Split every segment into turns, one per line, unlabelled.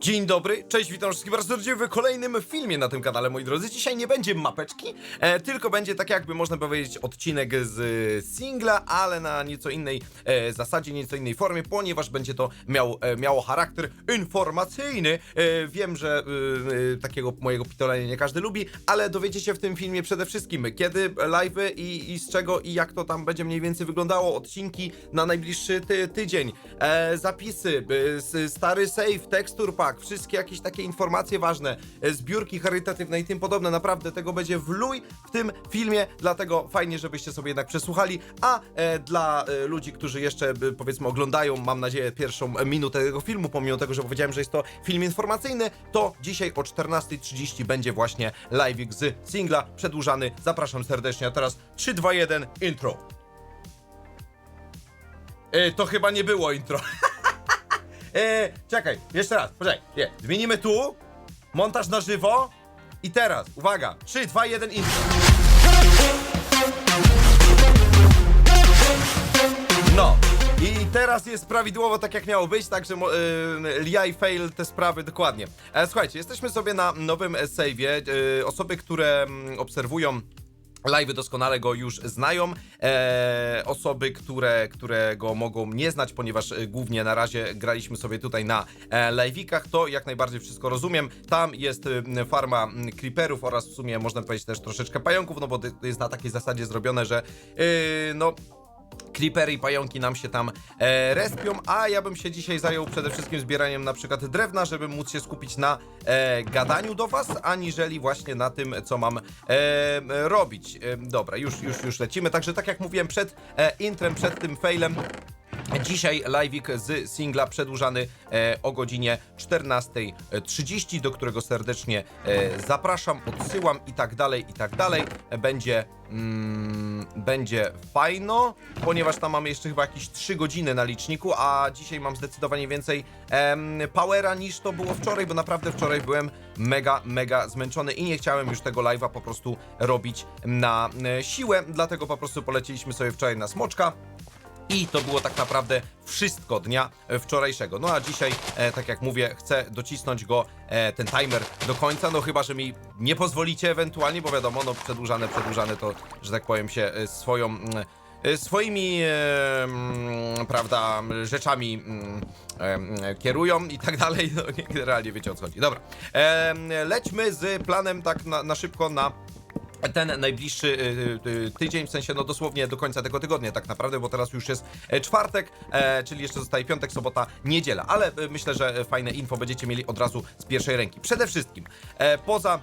Dzień dobry, cześć, witam wszystkich bardzo serdecznie w kolejnym filmie na tym kanale, moi drodzy. Dzisiaj nie będzie mapeczki, e, tylko będzie tak jakby można powiedzieć odcinek z e, singla, ale na nieco innej e, zasadzie, nieco innej formie, ponieważ będzie to miał, e, miało charakter informacyjny. E, wiem, że e, e, takiego mojego pitolenia nie każdy lubi, ale dowiecie się w tym filmie przede wszystkim kiedy live'y i, i z czego i jak to tam będzie mniej więcej wyglądało, odcinki na najbliższy ty, tydzień, e, zapisy, e, stary save, tekstur pack, wszystkie jakieś takie informacje ważne, e, zbiórki charytatywne i tym podobne. Naprawdę tego będzie w luj w tym filmie, dlatego fajnie, żebyście sobie jednak przesłuchali. A e, dla e, ludzi, którzy jeszcze powiedzmy oglądają, mam nadzieję, pierwszą minutę tego filmu, pomimo tego, że powiedziałem, że jest to film informacyjny, to dzisiaj o 14.30 będzie właśnie live'ik z singla przedłużany. Zapraszam serdecznie, a teraz 3, 2, 1, intro. E, to chyba nie było intro. E, czekaj, jeszcze raz, poczekaj. Nie, zmienimy tu, montaż na żywo i teraz, uwaga, 3, 2, 1 intro. No. I teraz jest prawidłowo tak jak miało być, także y, Lia i Fail te sprawy dokładnie. E, słuchajcie, jesteśmy sobie na nowym e, save'ie. Y, osoby, które mm, obserwują Live'y doskonale go już znają. E, osoby, które, które go mogą nie znać, ponieważ e, głównie na razie graliśmy sobie tutaj na e, live'ikach, to jak najbardziej wszystko rozumiem. Tam jest e, farma creeperów oraz w sumie można powiedzieć też troszeczkę pająków, no bo to jest na takiej zasadzie zrobione, że e, no Creepery i pająki nam się tam e, respią, a ja bym się dzisiaj zajął przede wszystkim zbieraniem na przykład drewna, żeby móc się skupić na e, gadaniu do was, aniżeli właśnie na tym, co mam e, robić. E, dobra, już, już, już lecimy. Także tak jak mówiłem przed e, intrem, przed tym failem, Dzisiaj live'ik z singla przedłużany e, o godzinie 14.30, do którego serdecznie e, zapraszam, odsyłam i tak dalej, i tak dalej. Będzie, mm, będzie fajno, ponieważ tam mamy jeszcze chyba jakieś 3 godziny na liczniku, a dzisiaj mam zdecydowanie więcej em, powera niż to było wczoraj, bo naprawdę wczoraj byłem mega, mega zmęczony i nie chciałem już tego live'a po prostu robić na e, siłę, dlatego po prostu poleciliśmy sobie wczoraj na smoczka. I to było tak naprawdę wszystko dnia e, wczorajszego. No a dzisiaj, e, tak jak mówię, chcę docisnąć go, e, ten timer do końca, no chyba, że mi nie pozwolicie ewentualnie, bo wiadomo, no przedłużane, przedłużane to, że tak powiem się e, swoją... mm, e, Swoimi, e, mm, prawda, rzeczami mm, e, mm, kierują i tak dalej. No, nie, generalnie wiecie o co chodzi. Dobra. E, lećmy z planem tak na, na szybko na ten najbliższy y, y, tydzień, w sensie no dosłownie do końca tego tygodnia tak naprawdę, bo teraz już jest e, czwartek, e, czyli jeszcze zostaje piątek, sobota, niedziela, ale e, myślę, że fajne info będziecie mieli od razu z pierwszej ręki. Przede wszystkim, poza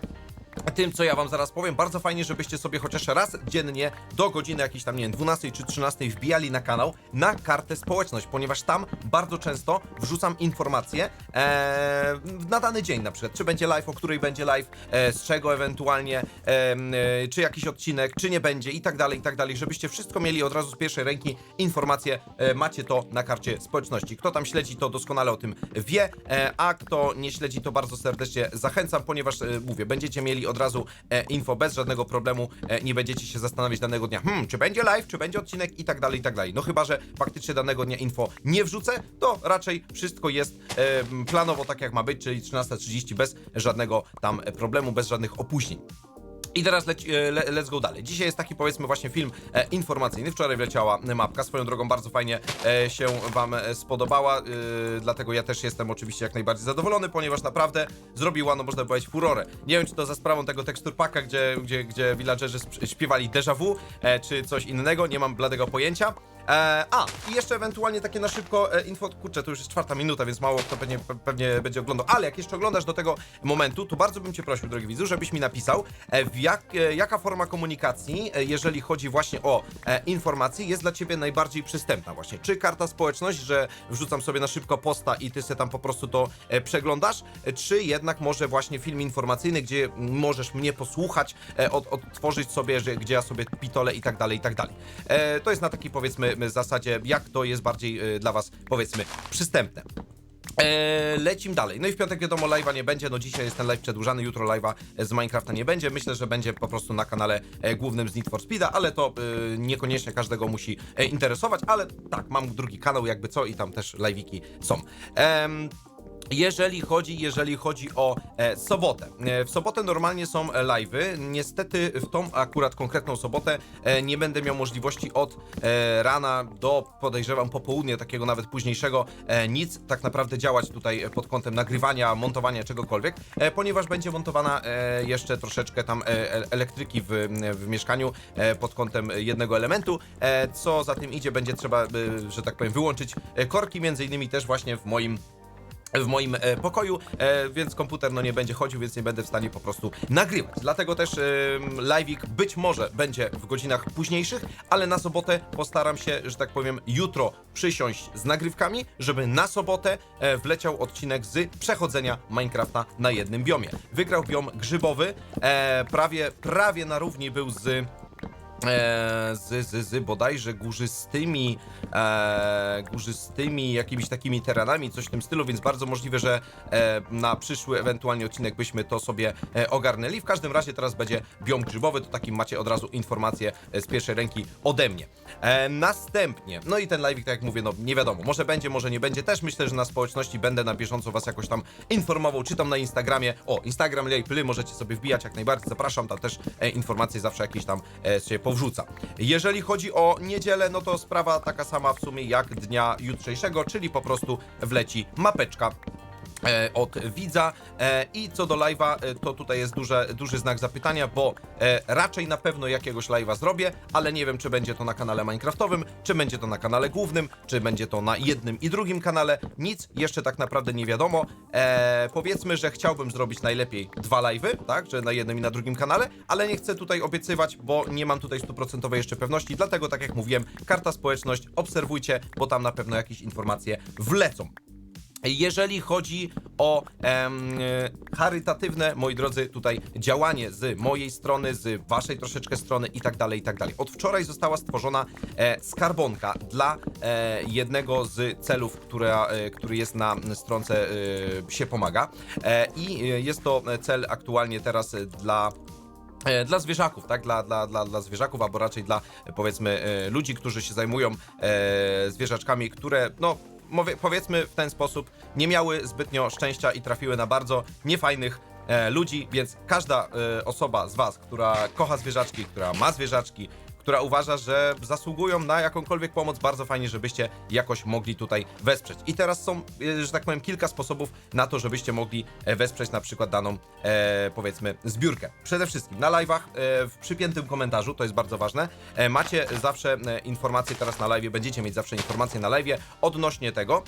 tym, co ja wam zaraz powiem, bardzo fajnie, żebyście sobie chociaż raz dziennie do godziny jakiejś tam, nie wiem, 12 czy 13 wbijali na kanał na kartę społeczność, ponieważ tam bardzo często wrzucam informacje e, na dany dzień na przykład, czy będzie live, o której będzie live, e, z czego ewentualnie, e, e, czy jakiś odcinek, czy nie będzie i tak dalej, i tak dalej, żebyście wszystko mieli od razu z pierwszej ręki. Informacje, e, macie to na karcie społeczności. Kto tam śledzi, to doskonale o tym wie, e, a kto nie śledzi, to bardzo serdecznie zachęcam, ponieważ e, mówię, będziecie mieli od razu e, info bez żadnego problemu, e, nie będziecie się zastanawiać danego dnia, hmm, czy będzie live, czy będzie odcinek i tak dalej, i tak dalej. No chyba, że faktycznie danego dnia info nie wrzucę, to raczej wszystko jest e, planowo tak jak ma być, czyli 13.30 bez żadnego tam problemu, bez żadnych opóźnień. I teraz e, le, let's go dalej. Dzisiaj jest taki powiedzmy właśnie film e, informacyjny. Wczoraj wleciała mapka, swoją drogą bardzo fajnie e, się wam e, spodobała, e, dlatego ja też jestem oczywiście jak najbardziej zadowolony, ponieważ naprawdę zrobiła, no można powiedzieć, furorę. Nie wiem, czy to za sprawą tego teksturpaka, gdzie, gdzie, gdzie villagerzy śpiewali déjà vu, e, czy coś innego, nie mam bladego pojęcia. E, a, i jeszcze ewentualnie takie na szybko e, info, kurczę, to już jest czwarta minuta, więc mało kto pewnie, pe- pewnie będzie oglądał, ale jak jeszcze oglądasz do tego momentu, to bardzo bym cię prosił, drogi widzu, żebyś mi napisał, e, w jak, e, jaka forma komunikacji, e, jeżeli chodzi właśnie o e, informacje, jest dla ciebie najbardziej przystępna właśnie. Czy karta społeczność, że wrzucam sobie na szybko posta i ty sobie tam po prostu to przeglądasz, czy jednak może właśnie film informacyjny, gdzie możesz mnie posłuchać, od, odtworzyć sobie, że, gdzie ja sobie pitole i tak dalej, i tak dalej. To jest na takiej powiedzmy zasadzie, jak to jest bardziej dla was powiedzmy przystępne. Eee, lecim dalej. No i w piątek wiadomo, live'a nie będzie. No dzisiaj jest ten live przedłużany, jutro live'a z Minecrafta nie będzie. Myślę, że będzie po prostu na kanale e, głównym z Need for Speeda, ale to e, niekoniecznie każdego musi e, interesować, ale tak, mam drugi kanał jakby co i tam też live'iki są. Em, Jeżeli chodzi, jeżeli chodzi o e, sobotę. E, w sobotę normalnie są e, live'y. Niestety w tą akurat konkretną sobotę e, nie będę miał możliwości od e, rana do podejrzewam popołudnia, takiego nawet późniejszego, e, nic tak naprawdę działać tutaj pod kątem nagrywania, montowania czegokolwiek, e, ponieważ będzie montowana e, jeszcze troszeczkę tam e, e, elektryki w, w mieszkaniu e, pod kątem jednego elementu, e, co za tym idzie, będzie trzeba, e, że tak powiem, wyłączyć e, korki, między innymi też właśnie w moim w moim e, pokoju, e, więc komputer no nie będzie chodził, więc nie będę w stanie po prostu nagrywać. Dlatego też e, live'ik być może będzie w godzinach późniejszych, ale na sobotę postaram się, że tak powiem, jutro przysiąść z nagrywkami, żeby na sobotę e, wleciał odcinek z przechodzenia Minecrafta na jednym biomie. Wygrał biom grzybowy, e, prawie, prawie na równi był z z, z, z bodajże górzystymi, e, górzystymi jakimiś takimi terenami, coś w tym stylu, więc bardzo możliwe, że e, na przyszły ewentualnie odcinek byśmy to sobie e, ogarnęli. W każdym razie teraz będzie biom grzybowy, to takim macie od razu informację e, z pierwszej ręki ode mnie. E, następnie, no i ten live, tak jak mówię, no nie wiadomo, może będzie, może nie będzie. Też myślę, że na społeczności będę na bieżąco was jakoś tam informował, czy tam na Instagramie. O, Instagram Lejply, możecie sobie wbijać jak najbardziej, zapraszam, tam też e, informacje zawsze jakieś tam e, się powrzuca. Jeżeli chodzi o niedzielę, no to sprawa taka sama w sumie jak dnia jutrzejszego, czyli po prostu wleci mapeczka od widza e, i co do live'a, e, to tutaj jest duże, duży znak zapytania, bo e, raczej na pewno jakiegoś live'a zrobię, ale nie wiem czy będzie to na kanale Minecraftowym, czy będzie to na kanale głównym, czy będzie to na jednym i drugim kanale, nic jeszcze tak naprawdę nie wiadomo. E, powiedzmy, że chciałbym zrobić najlepiej dwa live'y, tak, że na jednym i na drugim kanale, ale nie chcę tutaj obiecywać, bo nie mam tutaj stuprocentowej jeszcze pewności, dlatego tak jak mówiłem, karta społeczność, obserwujcie, bo tam na pewno jakieś informacje wlecą. Jeżeli chodzi o em, charytatywne, moi drodzy, tutaj działanie z mojej strony, z waszej troszeczkę strony i tak dalej, i tak dalej. Od wczoraj została stworzona e, skarbonka dla e, jednego z celów, która, e, który jest na stronce e, się pomaga. E, I e, jest to cel aktualnie teraz dla e, dla zwierzaków, tak? Dla, dla, dla, dla zwierzaków, albo raczej dla powiedzmy e, ludzi, którzy się zajmują e, zwierzaczkami, które no powiedzmy w ten sposób nie miały zbytnio szczęścia i trafiły na bardzo niefajnych e, ludzi, więc każda e, osoba z was, która kocha zwierzaczki, która ma zwierzaczki, która uważa, że zasługują na jakąkolwiek pomoc, bardzo fajnie, żebyście jakoś mogli tutaj wesprzeć. I teraz są, e, że tak powiem, kilka sposobów na to, żebyście mogli e, wesprzeć na przykład daną, e, powiedzmy, zbiórkę. Przede wszystkim na live'ach, e, w przypiętym komentarzu, to jest bardzo ważne, e, macie zawsze e, informacje teraz na live, będziecie mieć zawsze informacje na live odnośnie tego,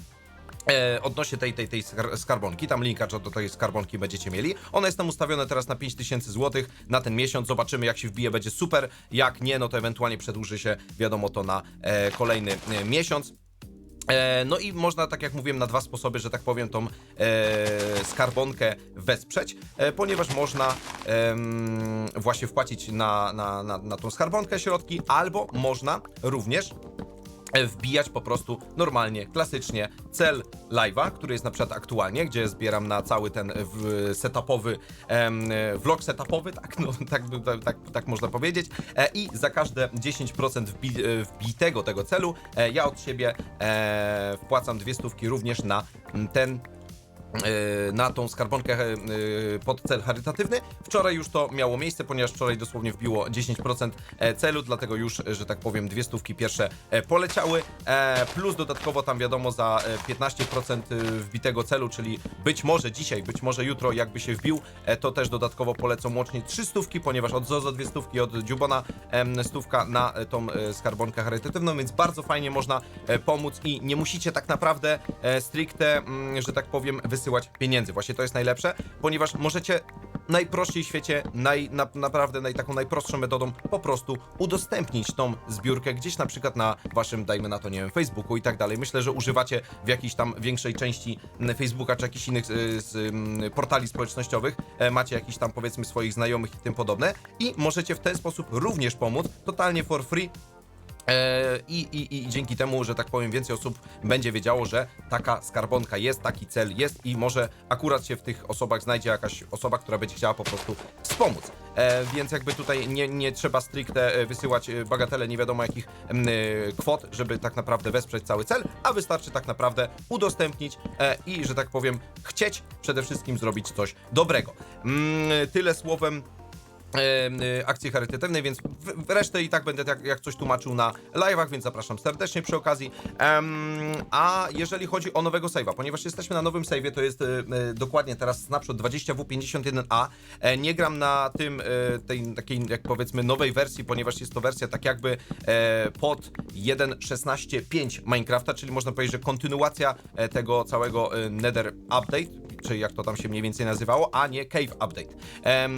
odnośnie tej, tej, tej skar- skarbonki, tam linka do tej skarbonki będziecie mieli. Ona jest tam ustawiona teraz na 5000 zł na ten miesiąc. Zobaczymy, jak się wbije, będzie super. Jak nie, no to ewentualnie przedłuży się, wiadomo, to na e, kolejny e, miesiąc. E, No i można, tak jak mówiłem, na dwa sposoby, że tak powiem, tą e, skarbonkę wesprzeć, e, ponieważ można em, właśnie wpłacić na, na, na, na tą skarbonkę środki, albo można również e, wbijać po prostu normalnie, klasycznie cel live'a, który jest na przykład aktualnie, gdzie zbieram na cały ten w, setupowy e, vlog setupowy, tak, no, tak, tak, tak, tak można powiedzieć. E, i za każde 10% wbi, e, wbitego tego celu e, ja od siebie e, wpłacam dwie stówki również na ten e, na tą skarbonkę e, pod cel charytatywny. Wczoraj już to miało miejsce, ponieważ wczoraj dosłownie wbiło 10% e, celu, dlatego już, e, że tak powiem, dwie stówki pierwsze e, poleciały, e, plus dodatkowo tam wiadomo za e, 15% wbitego celu, czyli być może dzisiaj, być może jutro jakby się wbił, e, to też dodatkowo polecą łącznie trzy stówki, ponieważ od Zozo dwie stówki, od Dziubona stówka na e, tą e, skarbonkę charytatywną, więc bardzo fajnie można e, pomóc i nie musicie tak naprawdę e, stricte, mm, że tak powiem, wysyłać pieniędzy. Właśnie to jest najlepsze, ponieważ możecie najprościej w świecie, naj, na, naprawdę naj, taką najprostszą metodą po prostu udostępnić tą zbiórkę gdzieś na przykład na waszym, dajmy na to, nie wiem, Facebooku i tak dalej. Myślę, że używacie w jakiejś tam większej części Facebooka czy jakichś innych y, z, ym, portali społecznościowych, e, macie jakiś tam powiedzmy swoich znajomych i tym podobne i możecie w ten sposób również pomóc totalnie for free I, i, I dzięki temu, że tak powiem, więcej osób będzie wiedziało, że taka skarbonka jest, taki cel jest i może akurat się w tych osobach znajdzie jakaś osoba, która będzie chciała po prostu wspomóc. E, więc jakby tutaj nie, nie trzeba stricte e, wysyłać e, bagatele nie wiadomo jakich e, kwot, żeby tak naprawdę wesprzeć cały cel, a wystarczy tak naprawdę udostępnić e, i, że tak powiem, chcieć przede wszystkim zrobić coś dobrego. Mm, tyle słowem e, akcji charytatywnej, więc resztę i tak będę jak, coś tłumaczył na live'ach, więc zapraszam serdecznie przy okazji. A jeżeli chodzi o nowego save'a, ponieważ jesteśmy na nowym save'ie, to jest e, e, dokładnie teraz Snapshot 20W51A. E, nie gram na tym, e, tej takiej jak powiedzmy nowej wersji, ponieważ jest to wersja tak jakby e, pod 1.16.5 Minecrafta, czyli można powiedzieć, że kontynuacja e, tego całego e, Nether Update, czy jak to tam się mniej więcej nazywało, a nie Cave Update.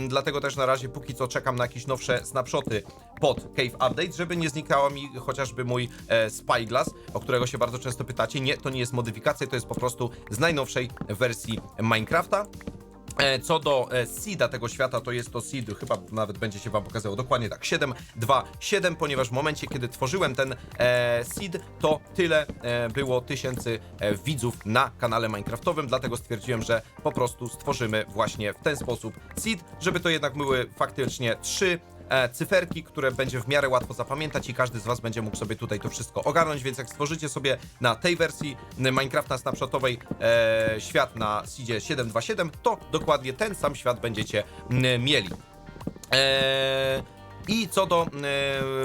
Dlatego też na razie póki co czekam na jakieś nowsze snapshoty pod Cave Update, żeby nie znikała mi chociażby mój e, Spyglass, o którego się bardzo często pytacie. Nie, to nie jest modyfikacja, to jest po prostu z najnowszej wersji Minecrafta. E, Co do e, seeda tego świata, to jest to seed, chyba nawet będzie się wam pokazało dokładnie tak, 727, ponieważ w momencie, kiedy tworzyłem ten e, seed, to tyle e, było tysięcy e, widzów na kanale Minecraftowym, dlatego stwierdziłem, że po prostu stworzymy właśnie w ten sposób seed, żeby to jednak były faktycznie trzy e, cyferki, które będzie w miarę łatwo zapamiętać i każdy z Was będzie mógł sobie tutaj to wszystko ogarnąć, więc jak stworzycie sobie na tej wersji Minecrafta snapshotowej e, świat na seedzie 727, to dokładnie ten sam świat będziecie mieli. Eee, I co do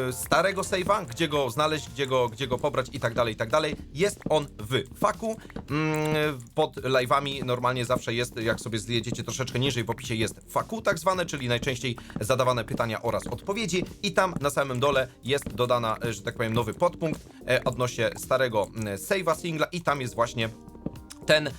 e, starego save'a, gdzie go znaleźć, gdzie go, gdzie go pobrać i tak dalej, i tak dalej, jest on w faku. Mm, pod live'ami normalnie zawsze jest, jak sobie zjedziecie troszeczkę niżej w opisie jest faku tak zwane, czyli najczęściej zadawane pytania oraz odpowiedzi i tam na samym dole jest dodana, e, że tak powiem, nowy podpunkt e, odnośnie starego mm, save'a singla i tam jest właśnie ten e,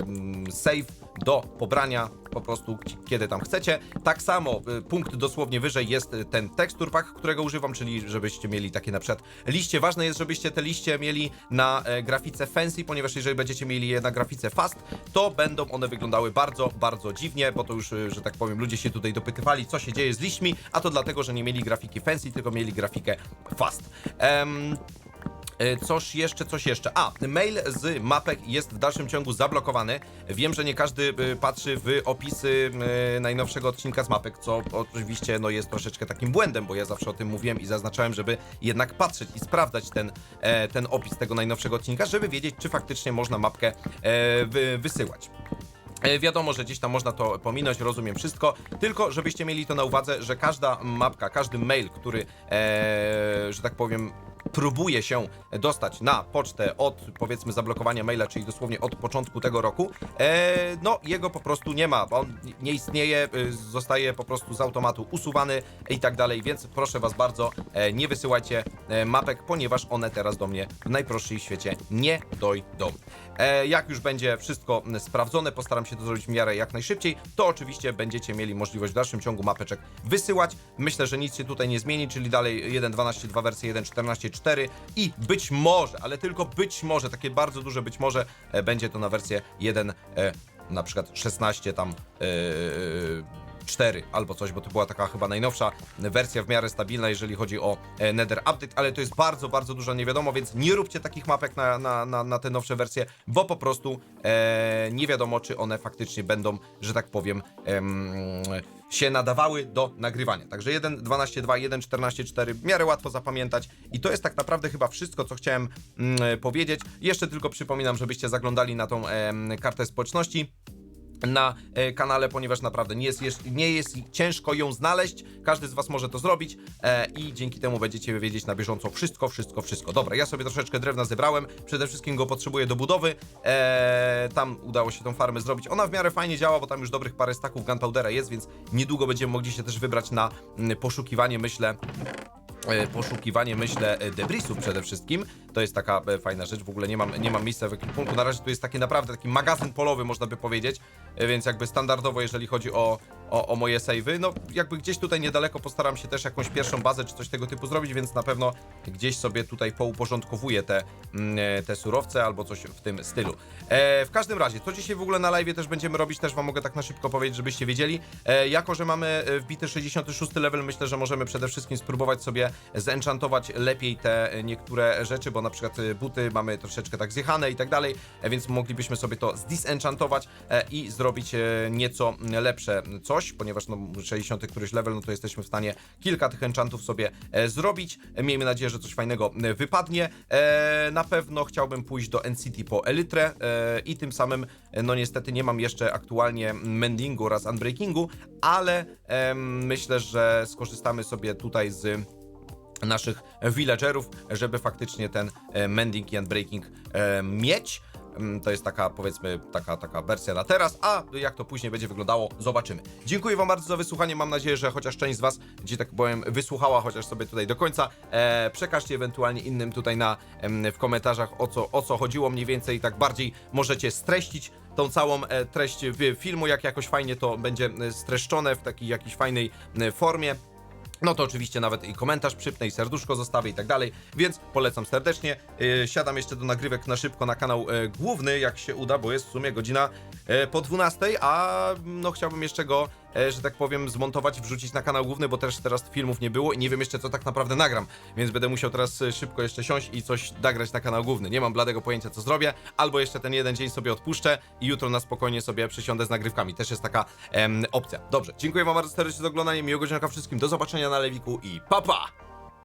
mm, save do pobrania po prostu kiedy tam chcecie. Tak samo y, punkt dosłownie wyżej jest y, ten tekstur pack, którego używam, czyli żebyście mieli takie na przykład liście. Ważne jest, żebyście te liście mieli na e, grafice fancy, ponieważ jeżeli będziecie mieli je na grafice fast, to będą one wyglądały bardzo, bardzo dziwnie, bo to już, że tak powiem, ludzie się tutaj dopytywali, co się dzieje z liśćmi, a to dlatego, że nie mieli grafiki fancy, tylko mieli grafikę fast. E, Coś jeszcze, coś jeszcze. A, mail z mapek jest w dalszym ciągu zablokowany. Wiem, że nie każdy e, patrzy w opisy e, najnowszego odcinka z mapek, co oczywiście no, jest troszeczkę takim błędem, bo ja zawsze o tym mówiłem i zaznaczałem, żeby jednak patrzeć i sprawdzać ten, e, ten opis tego najnowszego odcinka, żeby wiedzieć, czy faktycznie można mapkę e, wy, wysyłać. E, Wiadomo, że gdzieś tam można to pominąć, rozumiem wszystko, tylko żebyście mieli to na uwadze, że każda mapka, każdy mail, który, e, że tak powiem, próbuje się dostać na pocztę od powiedzmy zablokowania maila, czyli dosłownie od początku tego roku, e, no jego po prostu nie ma, on nie istnieje, y, zostaje po prostu z automatu usuwany i tak dalej, więc proszę was bardzo, e, nie wysyłajcie e, mapek, ponieważ one teraz do mnie w najprostszej świecie nie dojdą. E, jak już będzie wszystko sprawdzone, postaram się to zrobić w miarę jak najszybciej, to oczywiście będziecie mieli możliwość w dalszym ciągu mapeczek wysyłać. Myślę, że nic się tutaj nie zmieni, czyli dalej 1.12.2 wersja 1.14.4 i być może, ale tylko być może, takie bardzo duże być może, e, będzie to na wersję 1, e, na przykład 16 tam e, 4 albo coś, bo to była taka chyba najnowsza wersja w miarę stabilna, jeżeli chodzi o e, Nether Update, ale to jest bardzo, bardzo dużo nie wiadomo, więc nie róbcie takich mapek na, na, na, na te nowsze wersje, bo po prostu e, nie wiadomo, czy one faktycznie będą, że tak powiem, em, się nadawały do nagrywania. Także 1.12.2, 1.14.4 w miarę łatwo zapamiętać i to jest tak naprawdę chyba wszystko, co chciałem mm, powiedzieć. Jeszcze tylko przypominam, żebyście zaglądali na tą em, kartę społeczności na e, kanale, ponieważ naprawdę nie jest, jeż- nie jest ciężko ją znaleźć. Każdy z Was może to zrobić e, i dzięki temu będziecie wiedzieć na bieżąco wszystko, wszystko, wszystko. Dobra, ja sobie troszeczkę drewna zebrałem. Przede wszystkim go potrzebuję do budowy. E, tam udało się tą farmę zrobić. Ona w miarę fajnie działa, bo tam już dobrych parę staków gunpowdera jest, więc niedługo będziemy mogli się też wybrać na mm, poszukiwanie, myślę, poszukiwanie, myślę, e, debrisów przede wszystkim. To jest taka e, fajna rzecz, w ogóle nie mam, nie mam miejsca w ekwipunku, na razie tu jest taki naprawdę taki magazyn polowy, można by powiedzieć, e, więc jakby standardowo, jeżeli chodzi o, o, o moje savey, no jakby gdzieś tutaj niedaleko postaram się też jakąś pierwszą bazę czy coś tego typu zrobić, więc na pewno gdzieś sobie tutaj pouporządkowuję te, mm, e, te surowce albo coś w tym stylu. E, w każdym razie, co dzisiaj w ogóle na live też będziemy robić, też wam mogę tak na szybko powiedzieć, żebyście wiedzieli. E, jako, że mamy e, wbity 66 level, myślę, że możemy przede wszystkim spróbować sobie zenchantować lepiej te e, niektóre rzeczy, bo na przykład buty mamy troszeczkę tak zjechane i tak dalej, więc moglibyśmy sobie to zdisenchantować e, i zrobić nieco lepsze coś, ponieważ no 60 któryś level, no to jesteśmy w stanie kilka tych enchantów sobie e, zrobić. E, Miejmy nadzieję, że coś fajnego e, wypadnie. E, na pewno chciałbym pójść do NCT po Elytrę e, i tym samym, e, no niestety nie mam jeszcze aktualnie mendingu oraz unbreakingu, ale em, myślę, że skorzystamy sobie tutaj z naszych villagerów, żeby faktycznie ten e, mending i unbreaking e, mieć. Mm, To jest taka, powiedzmy, taka, taka wersja na teraz, a jak to później będzie wyglądało, zobaczymy. Dziękuję Wam bardzo za wysłuchanie. Mam nadzieję, że chociaż część z Was, gdzie tak powiem, wysłuchała chociaż sobie tutaj do końca. E, przekażcie ewentualnie innym tutaj na, w komentarzach o co, o co chodziło mniej więcej, tak bardziej możecie streścić tą całą e, treść filmu, jak jakoś fajnie to będzie e, streszczone w takiej jakiejś fajnej e, formie. No to oczywiście nawet i komentarz przypnę i serduszko zostawię i tak dalej, więc polecam serdecznie. Yy, siadam jeszcze do nagrywek na szybko na kanał e, główny, jak się uda, bo jest w sumie godzina po 12, a no chciałbym jeszcze go, e, że tak powiem, zmontować i wrzucić na kanał główny, bo też teraz filmów nie było i nie wiem jeszcze co tak naprawdę nagram, więc będę musiał teraz e, szybko jeszcze siąść i coś nagrać na kanał główny. Nie mam bladego pojęcia co zrobię, albo jeszcze ten jeden dzień sobie odpuszczę i jutro na spokojnie sobie przysiądę z nagrywkami. Też jest taka em, opcja. Dobrze, dziękuję wam bardzo serdecznie za oglądanie, miłego dzionka wszystkim, do zobaczenia na Lewiku i papa! Pa!